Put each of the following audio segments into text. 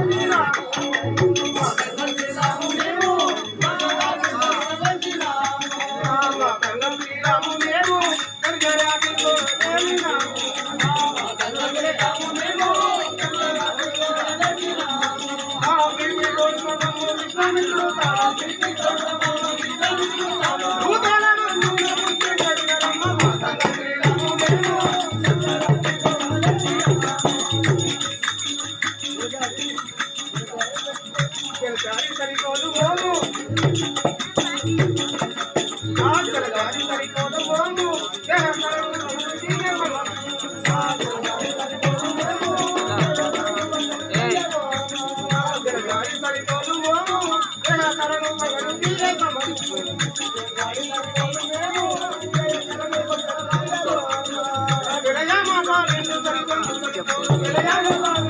గాడి விளையாடுவாங்க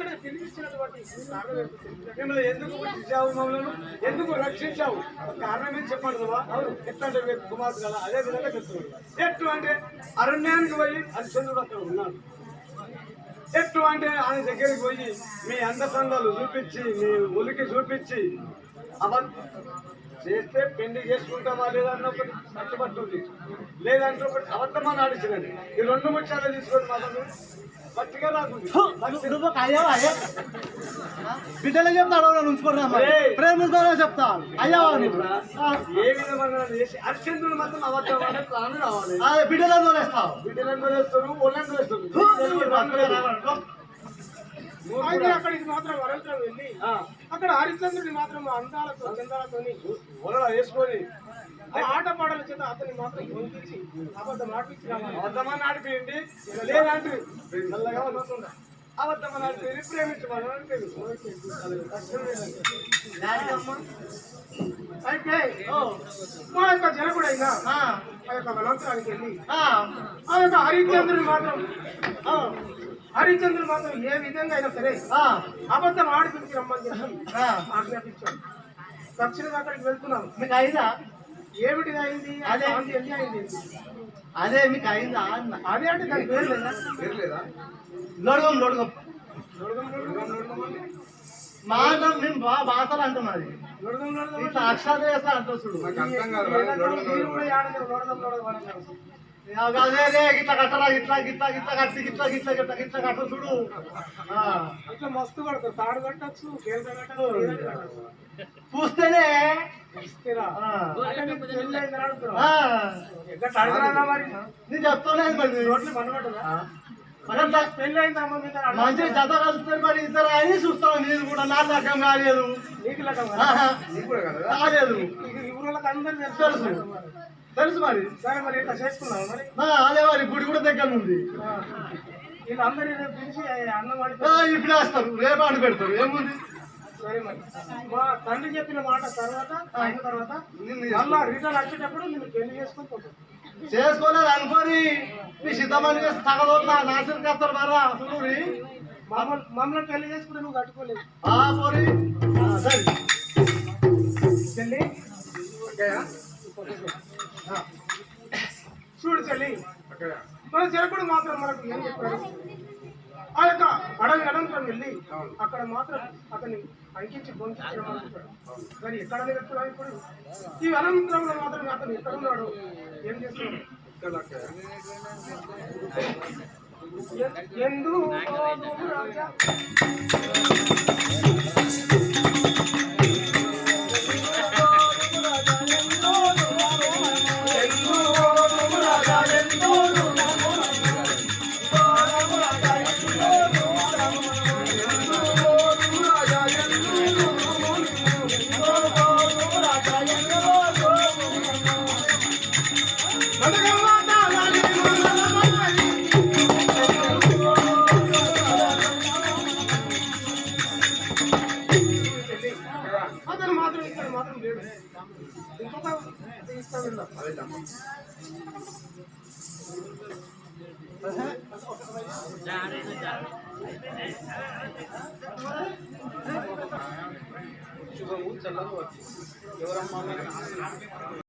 ఇక్కడ పిలిపించినటువంటి మిమ్మల్ని ఎందుకు పుట్టించావు మమ్మల్ని? ఎందుకు రక్షించావు? కారణం ఏం చెప్పండి బాబా అవును. ఎట్లా అంటే కుమార్తె కదా? అదే విధంగా చెప్తున్నాడు. ఎట్లు అంటే అరణ్యానికి పోయి హరిశ్చంద్రుడు అక్కడ ఉన్నాడు. ఎట్లు అంటే ఆయన దగ్గరికి పోయి మీ అందసందాలు చూపించి మీ ఉలికి చూపించి అబద్ధం చేస్తే పెళ్ళి చేసుకుంటామా లేదా అన్న ఒకటి కట్టుబట్టుంది లేదంటే ఒకటి అబద్ధమని ఆడించినండి ఈ రెండు ముత్యాలు తీసుకొని మాత్రం బిడ్డలే చెప్తాడు ఉంచుకుంటున్నా ప్రేమిస్తానో చెప్తాను అయ్యా ఏ విధంగా చేసి అర్చంద్రులు మాత్రం ప్రాణం రావాలి. బిడ్డలను తోలేస్తావు బిడ్డలను వేస్తారు ఒళ్ళని వేస్తారు అయితే అక్కడికి మాత్రం వెళ్ళి అక్కడ హరిచంద్రుడి మాత్రం అందాలతో చందాలతో వేసుకొని ఆట పాటల చేత అతన్ని మాత్రం పొందించి అబద్ధం ఆడిపించి అబద్ధమని ఆడిపోయింది లేదంటే మెల్లగా వస్తుందా అబద్ధమని ఆడిపోయింది ప్రేమించమని అయితే మా యొక్క జనకుడైనా ఆ. యొక్క వనంతరానికి వెళ్ళి ఆ. యొక్క హరిచంద్రుడు మాత్రం ఆ, హరిచంద్రుడు మాత్రం ఏ విధంగా అయినా సరే అబద్ధం ఆడిపించి రమ్మని చెప్పి ఆజ్ఞాపించాడు దక్షిణ అక్కడికి వెళ్తున్నాం. మీకు అయిందా ఏమిటి అయింది? అదే. అదే ఎన్ని అయింది? అదే మీకు అయిందా? అదే అంటే దాని పేరు లేదా? పేరు లేదా లొడగం లొడగం మాట మేము బాగా బాసలు అంటున్నది ఇట్లా అక్షరాలు వేస్తా అంటారు చూడు. ఇట్లా కట్టరా ఇట్లా కట్టి చూడు. ఇట్లా మస్తు కడతారు తాడు కట్టచ్చు. చూస్తేనే నేను చెప్తానే మరి. రోడ్లు మంచి జత కలుస్తారు మరి ఇద్దరు అని చూస్తాం మీరు కూడా నా రకం కాలేదు కాలేదు తెలుసు తెలుసు మరి. సరే మరి ఇట్లా చేసుకున్నావు మరి? గుడి కూడా దగ్గర ఉంది. వీళ్ళందరూ పిలిచి అన్నం ఇప్పుడు వేస్తారు రేపు ఆడు పెడతారు. ఏముంది? సరే మరి. మా తండ్రి చెప్పిన మాట తర్వాత అయిన తర్వాత మళ్ళా రిటర్న్ వచ్చేటప్పుడు నేను పెళ్ళి చేసుకొని పోతాను చేసుకోలేదు అనుకోని. మీ సిద్ధమని తగదోతా నాశనం చేస్తారు మరా. చూడు మమ్మల్ని పెళ్ళి చేసుకుంటే నువ్వు కట్టుకోలేదు. ఆ పోరి ఆ, సరే. చెల్లి. ఆ. చూడు చెల్లి. మన జనకుడు మాత్రం మనకు ఏం చెప్పాడు? ఆ యొక్క అడవి అనంతరం వెళ్ళి అక్కడ మాత్రం అతన్ని అంకించి పొందించడం ఎక్కడ పెట్టుకున్నాడు ఇప్పుడు? ఈ అనంతరంలో మాత్రం అతను ఎక్కడ ఉన్నాడు? ఏం చేస్తున్నాడు? ఎందు లేడు ఇంకొక ఇస్తాను శుభము చల్లదు ఎవరమ్మా